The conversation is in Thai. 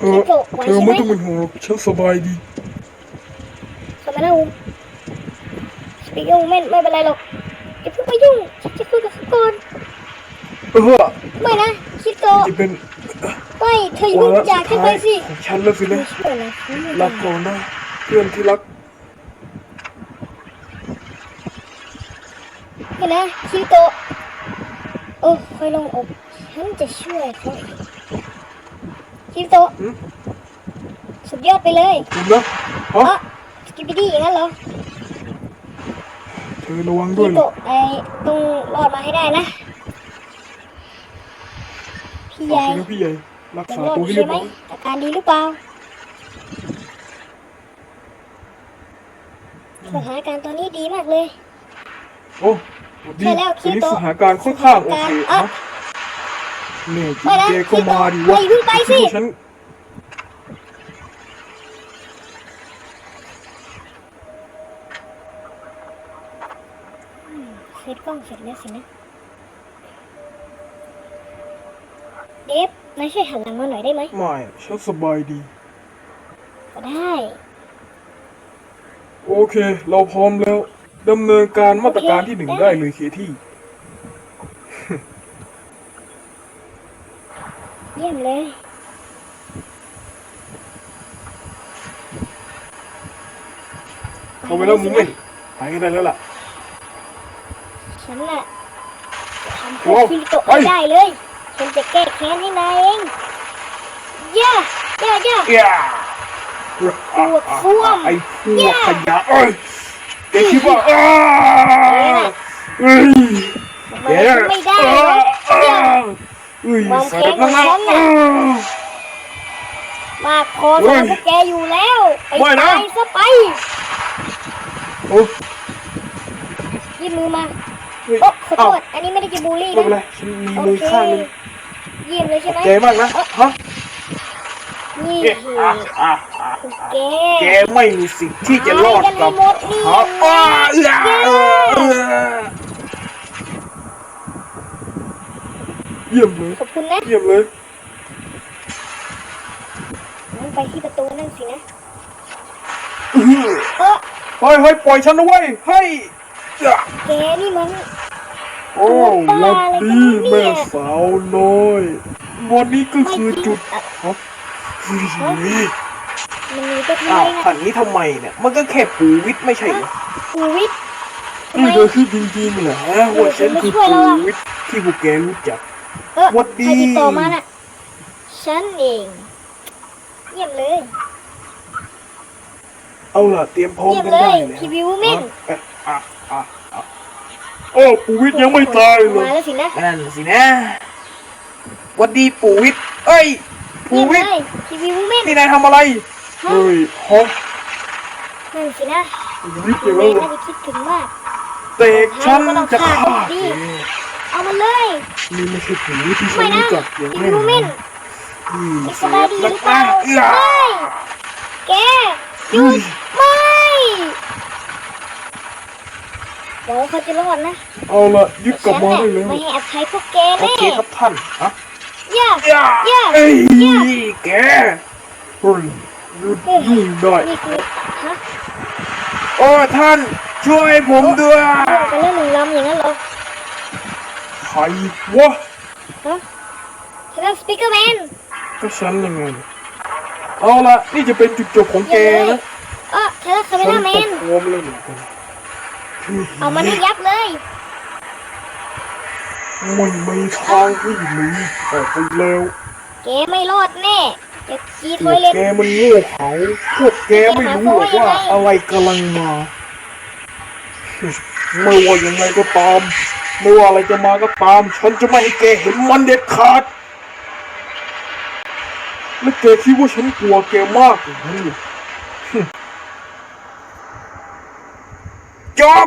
เออคิดโกะไหวเธอใช่ไหมไม่ต้องเป็นห่วงหรอกฉันสบายดีเข้ามาแล้วสปีกเกอร์ไม่ไม่เป็นไรหรอกอย่าเพิ่งไปยุ่งฉันจะคุยกับเขาก่อนเออไม่นะคิดโกะจะเป็นไม่เธออย่าเพิ่งอยากขึ้นไปสิของฉันแล้วสิไม่นะช่วยนะฉันไม่รัได้กก่อนนะเพื่อนที่รักไม่นะคิดโกะโอ้ค่อยลงอกฉันจะช่วยเขาเอง คิดโกะหืมสุดยอดไปเลยคุณนะเอฮะอสกิปปี้ดีอย่างนั้นเหรอเธอระวังด้วพี่ยโกนะไอ้ต้องรอดมาให้ได้นะ พี่โอใหญ่เคนะพี่ใหญ่รักยังษารอดตัวให้ใช่เรียบไหมร้อยอาการดีหรือเปล่าสถานการณ์ตอนนี้ดีมากเลย โอ้ดีใช่แล้วตอนนี้คิดโตะสถานการณ์ค่อนข้างโอเคอะนะเนี่ย ไม่นะเจก็มาดิวะไม่เพิ่งไปสิคิดว่าฉันเซตกล้องเสร็จแล้วสินะ เดฟนายช่วยหันหลังมาหน่อยได้ไหม ไม่ฉันสบายดี ก็ได้ โอเค เราพร้อมแล้วดำเนินการมาตรการที่หนึ่งได้เลยเคที่ เยี่ยมเลยเข้าไปแล้วมึงไม่ไปกันได้แล้วล่ะ ฉันน่ะจะทำโอ้ให้คิริโตะไปไม่ได้เลย ฉันจะแก้แค้นให้นายเองย่าย่าย่าเอี้ยพวกซ่วมไอ้พวกขยะเอ้ยแกคิดว่าอ้าเอ้ยทำไมฉันไม่ได้วะย่าเอ้ยความใส่แค้นกำลังของฉันน่ะอ้ามากพอเฮ้สำหยรับพวกแกอยู่แล้วไปไม่นะ ตายซะไปโอ้ยื่นมือมาเฮ้ยโอ้ขอโทเอ้าษอันนี้ไม่ได้จะบูลลี่ไม่เป็นไรนะฉันมีโอมือเคข้างหนึงเยี่ยมเลยใช่ไหมแกมากนะฮะนี่เอ๊ะคืออะอะอะแกแกไม่มีสิทธิ์ที่จะรอดกับหายกันให้หมดนี่เขาอ้าเอื้อเอื้อ เอื้อเยี่ยมเลย ขอบคุณนะ เยี่ยมเลยงั้นไปที่ประตูนั่นสินะ อื้อเออเฮ้ยเฮ้ยปล่อยฉันนะเว้ยเฮ้ยเอื้อแกนี่มัน โอ้บ้าวันอะไรกันนี้เนี่ยแม่สาวน้อย วันนี้ก็คือจุดอะฮะเฮ้ยมันหนีไปทำอ้าไมวนะอันนี้ทำไมเนี่ย มันก็แค่ปูวิทย์ไม่ใช่เหรอปูวิทย์ทำไม นี่เธอคือจริงๆเหรอว่าฉันคือปูวิทย์ที่พวกแกรู้จัก เออหวัดดี ใครติดต่อมาน่ะ ฉันเอง เยี่ยมเลย เอาล่ะ เตรียมพร้อมเยี่ยมกันเลได้ยแล้วทีวีวูแมนอะอะอะอะโอ้ปูวิทย์ยังไม่ตายเลมาย แล้วสินะนั่นสินะหวัดดีปูวิทย์เอ้ยปูเยี่ยมวิทเลย์ยทีวีวูแมนนี่นายทำอะไร ฮะเฮ้ยฮะนั่นสินะปูวิทย์ทียังวีไงน่าจะคิดถึงมากเตะฉันจะฆ่าแก เอามาเลยนี่ไม่ใช่ปูวิทย์ที่ฉัไม่นนะรู้จักอย่างทีแน่วีวูแมนอนนอืมสบายดีหรือเปล่าเอื้อไม่แกหยุดไม่เดี๋ยวเขาจะรอดนะเอาละยึดกลับมาได้ฉันแล้น่ะวไม่ให้อภัยพวกแกโอแน่เคครับท่านอะย่าอย่าอย่าเอ้ยอย่าแกเฮ้ยหยุดยุ่งได้นี่คือฮะโอ้ท่านช่วยผมด้วยเรื่องกันเรื่องหนึ่งลำอย่างนั้นเหรอ ใครวะฮะฉันเป็นสปีกเกอร์แมนก็ฉันยังไงเนี่ยเอาละนี่จะเป็นจุดจบของแกนะเออฉันเป็นคาเมฉัล่าแมตนกพร้อมแล้วเหมือนกันเอามันให้ยับเลยไม่มีทางที่หนีออกไปแล้วแกไม่รอดแน่จะกีทพอวยกเล็ตแกมันโง่เขาพวกแกไม่รู้หรอกว่าอะไรกำลังมาไม่ว่ายังไงก็ตาม ไม่ว่าอะไรจะมาก็ตาม ฉันจะไม่ให้แกเห็นมันเด็ดขาด แล้วแกคิดว่าฉันกลัวแกมากอย่างนั้นเหรอจบ